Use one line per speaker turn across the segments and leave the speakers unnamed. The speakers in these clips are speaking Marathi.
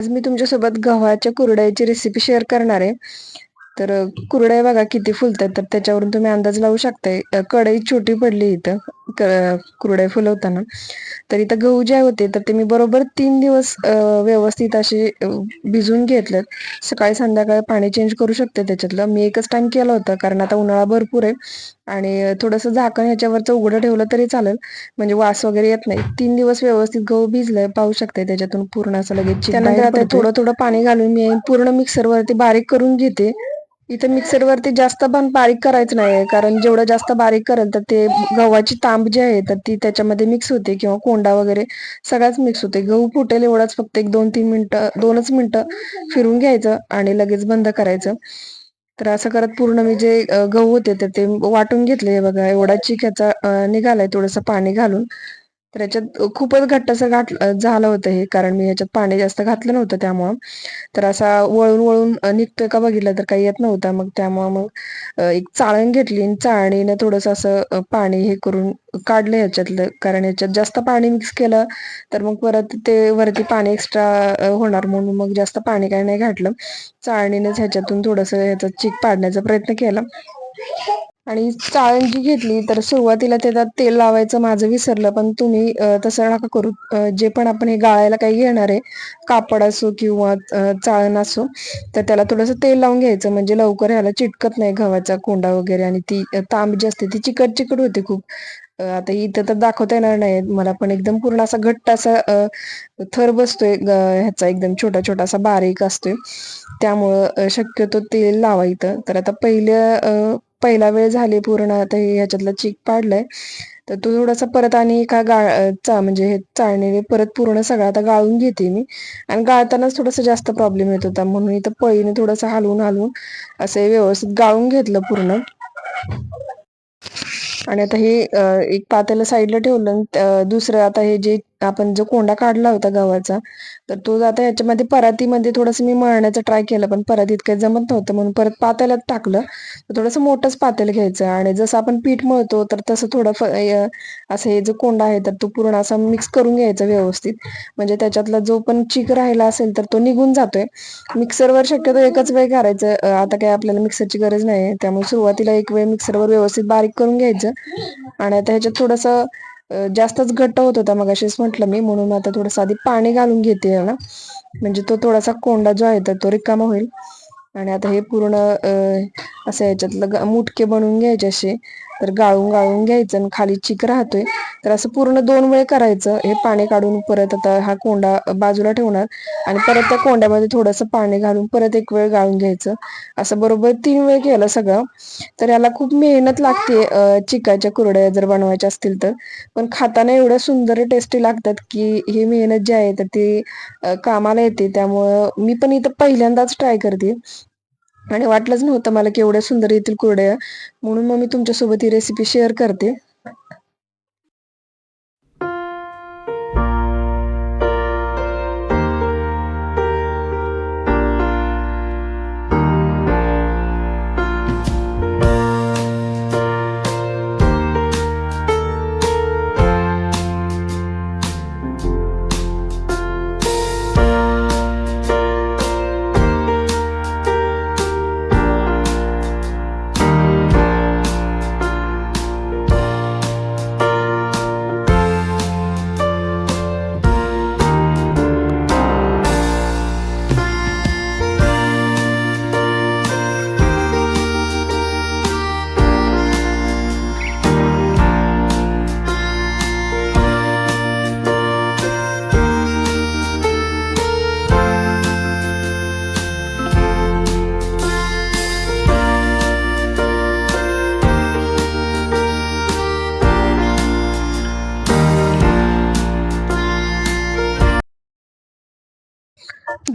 आज मी तुमच्यासोबत गव्हाच्या कुरड्याची रेसिपी शेअर करणार आहे. तर कुरडया बघा किती फुलतात. तर त्याच्यावरून तुम्ही अंदाज लावू शकताय. कढई छोटी पडली इथं कुरडया फुलवताना तर इथं गहू जे होते तर ते मी बरोबर तीन दिवस व्यवस्थित असे अ, भिजवून घेतलेत सकाळी संध्याकाळी पाणी चेंज करू शकते त्याच्यातलं. मी एकच टाइम केलं होतं कारण आता उन्हाळा भरपूर आहे. आणि थोडंसं झाकण ह्याच्यावरचं उघडं ठेवलं तरी चालेल. म्हणजे वास वगैरे येत नाही. तीन दिवस व्यवस्थित गहू भिजलाय पाहू शकते त्याच्यातून पूर्ण असं लगेच त्यानंतर आता थोडं थोडं पाणी घालून मी पूर्ण मिक्सर वरती बारीक करून घेते. इथं मिक्सर वरती जास्त पण बारीक करायचं नाही कारण जेवढं जास्त बारीक करेल तर ते गव्हाची तांब जी आहे तर ती त्याच्यामध्ये मिक्स होते किंवा कोंडा वगैरे सगळ्याच मिक्स होते. गहू फुटेल एवढाच फक्त एक दोन तीन मिनिटं दोनच मिनिटं फिरून घ्यायचं आणि लगेच बंद करायचं. तर असं करत पूर्ण मी जे गहू होते तर ते वाटून घेतले. बघा एवढा चिक ह्याचा निघालाय थोडंसं पाणी घालून. तर याच्यात खूपच घट्ट असं घाट झालं होतं हे कारण मी ह्याच्यात पाणी जास्त घातलं नव्हतं त्यामुळं. तर असा वळून वळून निघतोय का बघितलं तर काही येत नव्हता. मग त्यामुळं मग एक चाळण घेतली आणि चाळणीनं थोडंसं असं पाणी हे करून काढलं ह्याच्यातलं कारण ह्याच्यात जास्त पाणी मिक्स केलं तर मग परत ते वरती पाणी एक्स्ट्रा होणार म्हणून मग जास्त पाणी काही नाही घातलं. चाळणीनेच ह्याच्यातून थोडस ह्याचा चीक पाडण्याचा प्रयत्न केला. आणि चाळण जी घेतली तर सुरुवातीला त्याच्यात तेल लावायचं माझं विसरलं पण तुम्ही तसं नका करू. जे पण आपण हे गाळायला काही घेणार आहे कापड असो किंवा चाळण असो तर त्याला थोडंसं तेल लावून घ्यायचं. म्हणजे लवकर ह्याला चिटकत नाही गव्हाचा कोंडा वगैरे आणि ती तांब जी असते ती चिकट चिकट होते खूप. आता इथं तर दाखवता येणार नाही. मला पण एकदम पूर्ण असा घट्ट असा थर बसतोय ग- ह्याचा एकदम छोटा छोटा असा बारीक असतोय. त्यामुळं शक्यतो तेल लावायचं तर आता पहिल्या पहिला वेळ झाली पूर्ण आता हे ह्याच्यातलं चीक पाडलाय. तर तो थोडासा परत आणि एका गाळ चा म्हणजे हे चाळणीने परत पूर्ण सगळं आता गाळून घेते मी. आणि गाळतानाच थोडासा जास्त प्रॉब्लेम येत होता. म्हणून इथं पळीने थोडंसं हलवून हलवून असं व्यवस्थित गाळून घेतलं पूर्ण. आणि आता हे एक पातेलं साईडला ठेवलं दुसरं आता हे जे आपण जो कोंडा काढला होता गव्हाचा तर तो आता ह्याच्यामध्ये परातीमध्ये थोडंसं मी मळण्याचा ट्राय केला पण परातीत काही जमत नव्हतं. म्हणून परत पातेल्यात टाकलं. तर थोडंसं मोठंच पातेलं घ्यायचं आणि जसं आपण पीठ मळतो तर तसं थोडं फ- असं हे जो कोंडा आहे तर तो पूर्ण असा मिक्स करून घ्यायचा व्यवस्थित. म्हणजे त्याच्यातला जो पण चिक राहिला असेल तर तो निघून जातोय. मिक्सरवर शक्यतो एकच वेळ करायचं. आता काय आपल्याला मिक्सरची गरज नाही त्यामुळे सुरुवातीला एक वेळ मिक्सरवर व्यवस्थित बारीक करून घ्यायचं. आणि आता ह्याच्यात थोडंसं जास्तच घट्ट होत होता मग असेच म्हटलं मी म्हणून आता थोडंसं आधी पाणी घालून घेते ना. म्हणजे तो थोडासा कोंडा जो आहे तर तो रिकामा होईल. आणि आता हे पूर्ण असं याच्यातलं मुटके बनवून घ्यायचे असे. तर गाळून गाळून घ्यायचं आणि खाली चिक राहतोय. तर असं पूर्ण दोन वेळ करायचं. हे पाणी काढून परत आता हा कोंडा बाजूला ठेवणार आणि परत त्या कोंड्यामध्ये थोडंसं पाणी घालून परत एक वेळ गाळून घ्यायचं. असं बरोबर तीन वेळ केलं सगळं. तर याला खूप मेहनत लागते चिकाच्या कुरड्या जर बनवायच्या असतील तर. पण खाताना एवढ्या सुंदर टेस्टी लागतात की ही मेहनत जी आहे तर ती कामाला येते. त्यामुळं मी पण इथं पहिल्यांदाच ट्राय करते. आणि वाटलंच नव्हतं मला की एवढ्या सुंदर येतील कुरड्या. म्हणून मग मी तुमच्यासोबत ही रेसिपी शेअर करते.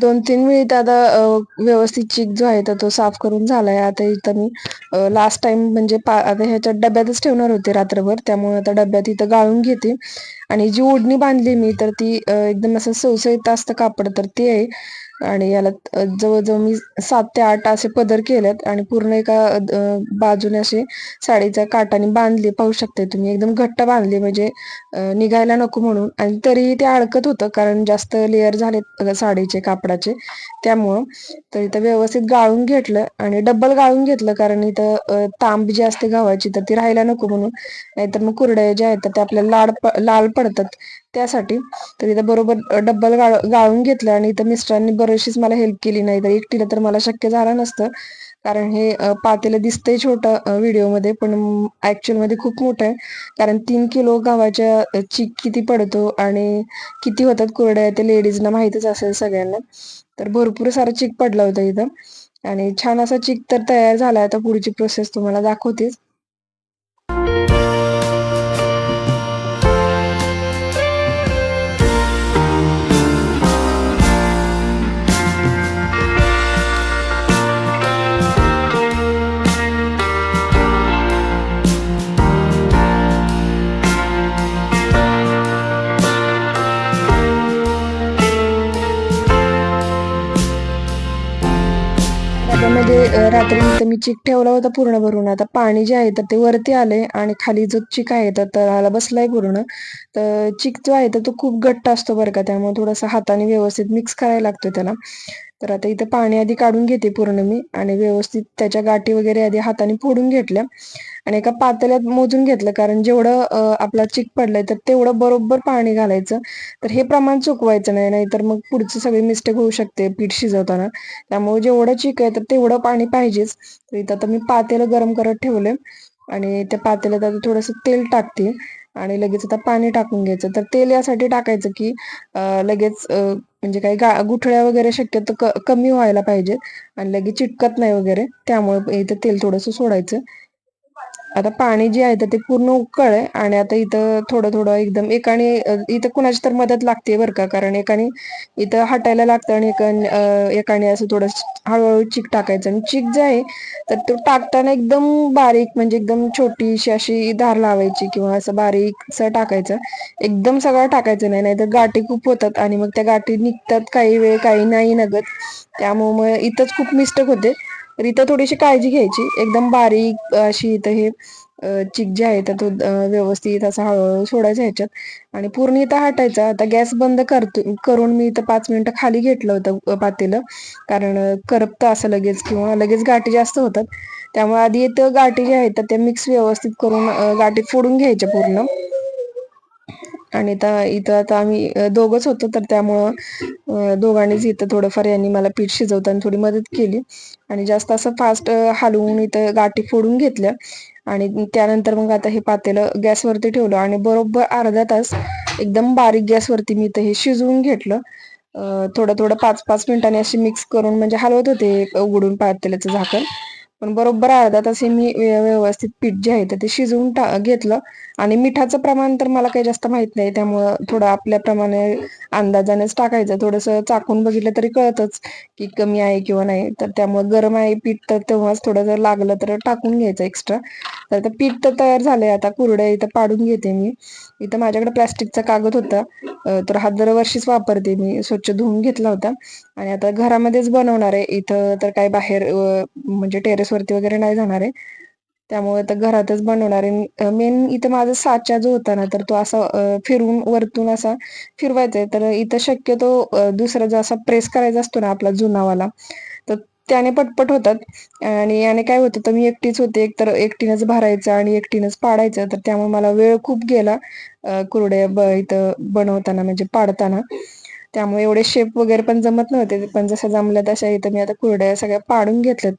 दोन तीन वेळी तर आता व्यवस्थित चीक जो आहे तर तो साफ करून झालाय. आता इथं मी लास्ट टाइम म्हणजे पा आता ह्याच्यात डब्यातच ठेवणार होते रात्रभर. त्यामुळे आता डब्यात इथं गाळून घेते. आणि जी ओढणी बांधली मी तर ती एकदम असं सवसळीत असतं कापड तर ते आहे. आणि याला जवळजवळ मी सात ते आठ असे पदर केलेत आणि पूर्ण एका बाजूने असे साडीच्या काटाने बांधली. पाहू शकते तुम्ही एकदम घट्ट बांधली. म्हणजे निघायला नको म्हणून. आणि तरीही ते अडकत होतं कारण जास्त लेअर झालेत साडीचे कापडाचे. त्यामुळं तर इथं व्यवस्थित गाळून घेतलं आणि डबल गाळून घेतलं कारण इथं तांब जी असते गव्हाची तर ती राहायला नको म्हणून. नाहीतर मग कुरड्या ज्या आहेत त्या आपल्याला लाड लाल पडतात. त्यासाठी तर इथं बरोबर डब्बल गाळ गाळून घेतलं आणि इथं मिस्टरांनी बरीचशीच मला हेल्प केली नाही तर एकटीला तर मला शक्य झालं नसतं. कारण हे पातेलं दिसतंय छोटं व्हिडिओमध्ये पण ॲक्च्युअलमध्ये खूप मोठं आहे. कारण तीन किलो गव्हाच्या चीक किती पडतो आणि किती होतात कुरड्या ते लेडीजना माहितच असेल सगळ्यांना. तर भरपूर सारं चीक पडलं होतं इथं. आणि छान असा चीक तर तयार झाला. आता पुढची प्रोसेस तुम्हाला दाखवतेच. त्यामध्ये इथं मी चीक ठेवला होता पूर्ण भरून. आता पाणी जे आहे तर ते वरती आले आणि खाली जो चीक आहे तर तळाला बसलाय पूर्ण. तर चिक जो आहे तर तो खूप घट्ट असतो बरं का त्यामुळे थोडासा हाताने व्यवस्थित मिक्स करायला लागतो त्याला. तर आता इथं पाणी आधी काढून घेते पूर्ण मी आणि व्यवस्थित त्याच्या गाठी वगैरे आधी हाताने फोडून घेतल्या आणि एका पातेल्यात मोजून घेतलं. कारण जेवढं आपला चिक पडलाय तर तेवढं बरोबर पाणी घालायचं. तर हे प्रमाण चुकवायचं नाही नाहीतर मग पुढची सगळी मिस्टेक होऊ शकते पीठ शिजवताना. त्यामुळे जेवढं चिक आहे तर तेवढं पाणी पाहिजेच. तर इथं आता मी पातेलं गरम करत ठेवले आणि त्या पातेल्यात आता थोडंसं तेल टाकते. आणि लगेच आता पाणी टाकून घ्यायचं. तर तेल यासाठी टाकायचं की लगेच म्हणजे काही गा गुठळ्या वगैरे शक्यतो क- कमी व्हायला पाहिजेत. आणि लगेच चिटकत नाही वगैरे. त्यामुळे इथं तेल थोडंसं सोडायचं. आता पाणी जे आहे तर ते पूर्ण उकळलंय आणि आता इथं थोडं थोडं एकदम एकाने इथं कुणाची तर मदत लागते बरं का? कारण एकाने इथं हटायला लागतं आणि एकाने एकाने असं थोडं हळूहळू चीक टाकायचं आणि चीक जे आहे तर तो टाकताना एकदम बारीक म्हणजे एकदम छोटीशी अशी धार लावायची किंवा असं बारीक टाकायचं. एकदम सगळं टाकायचं नाही नाहीतर गाठी खूप होतात आणि मग त्या गाठी निघतात काही वेळ काही नाही नगत त्यामुळे इथंच खूप मिस्टेक होते. तर इथं थोडीशी काळजी घ्यायची. एकदम बारीक अशी इथं हे चिक जे आहे तर तो व्यवस्थित असा हळूहळू सोडायचा ह्याच्यात. आणि पूर्ण इथं हटायचा. आता गॅस बंद करतो करून मी इथं पाच मिनिटं खाली घेतलं होतं पातेलं. कारण करपतं असं लगेच किंवा लगेच गाठी जास्त होतात. त्यामुळे आधी इथं गाठी ज्या आहेत तर त्या मिक्स व्यवस्थित करून गाठी फोडून घ्यायच्या पूर्ण. आणि आता इथं आता आम्ही दोघंच दोघच होतो तर त्यामुळं दोघांनीच इथं थोडंफार यांनी मला पीठ शिजवताना थोडी मदत केली. आणि जास्त असं फास्ट हलवून इथं गाठी फोडून घेतल्या. आणि त्यानंतर मग आता हे पातेलं गॅसवरती ठेवलं. आणि बरोबर अर्धा तास एकदम बारीक गॅसवरती मी इथं हे शिजवून घेतलं. थोडं थोडं पाच पाच मिनिटांनी अशी मिक्स करून म्हणजे हलवत होते उघडून पातेल्याचं झाकण. पण बरोबर अर्धा तास हे मी व्य- व्यवस्थित पीठ जे आहे तर ते शिजवून टा घेतलं. आणि मिठाचं प्रमाण तर मला काही जास्त माहीत नाही त्यामुळं थोडं आपल्याप्रमाणे अंदाजानेच टाकायचं. थोडंसं चाकून बघितलं तरी कळतच की कमी आहे किंवा नाही. तर त्यामुळे गरम आहे पीठ तर तेव्हाच थोडं जर लागलं तर टाकून घ्यायचं एक्स्ट्रा तर आता पीठ तर तयार झालंय आता कुरड्या इथं पाडून घेते मी. इथं माझ्याकडे प्लास्टिकचा कागद होता. तर हा दरवर्षीच वापरते. मी स्वच्छ धुवून घेतला होता. आणि आता घरामध्येच बनवणार आहे. इथं तर काय बाहेर म्हणजे टेरेसवरती वगैरे नाही जाणार आहे. त्यामुळे आता घरातच बनवणार आहे. मेन इथं माझा साचा जो होता ना तर तो असा फिरून वरतून असा फिरवायचा आहे. तर इथं शक्यतो दुसरा जो असा प्रेस करायचा असतो ना आपला जुनावाला त्याने पटपट होतात. आणि याने काय होतं तर मी एकटीच होते. एक तर एकटीनंच भरायचं आणि एकटीनंच पाडायचं. तर त्यामुळे मला वेळ खूप गेला कुरडे कुरड्या ब इथं बनवताना म्हणजे पाडताना. त्यामुळे एवढे शेप वगैरे पण जमत नव्हते. पण जसं जमलं तशा इथं मी आता कुरड्या सगळ्या पाडून घेतल्यात.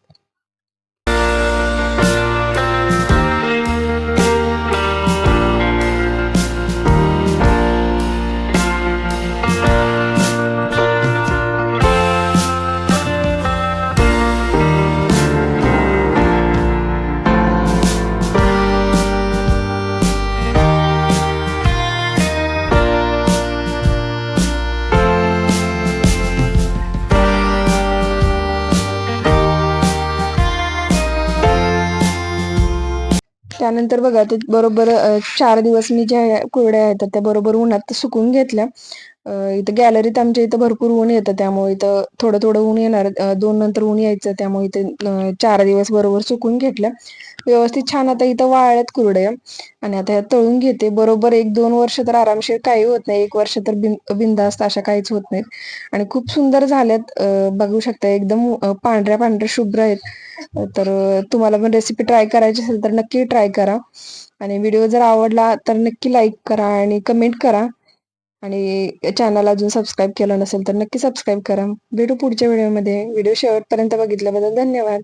त्यानंतर बघा ते बरोबर चार दिवस मी ज्या कुरड्या आहेत त्या बरोबर उन्हात सुकून घेतल्या. इथं गॅलरीत आमच्या इथं भरपूर ऊन येतं त्यामुळे इथं थोडं थोडं ऊन येणार. दोन नंतर ऊन यायचं त्यामुळे इथे चार दिवस बरोबर सुकून घेतल्या व्यवस्थित छान आता इथं वाळल्यात कुरडया. आणि आता ह्या तळून घेते. बरोबर एक दोन वर्ष तर आरामशीर काही होत नाही. एक वर्ष तर बिन बिंदास्त अशा काहीच होत नाहीत. आणि खूप सुंदर झाल्यात. बघू शकता एकदम पांढऱ्या पांढऱ्या शुभ्र आहेत. तर तुम्हाला पण रेसिपी ट्राय करायची असेल तर नक्की ट्राय करा. आणि व्हिडिओ जर आवडला तर नक्की लाईक करा आणि कमेंट करा. आणि चॅनल अजून सबस्क्राईब केलं नसेल तर नक्की सबस्क्राईब करा. भेटू पुढच्या व्हिडिओमध्ये व्हिडिओ शेवटपर्यंत बघितल्याबद्दल धन्यवाद.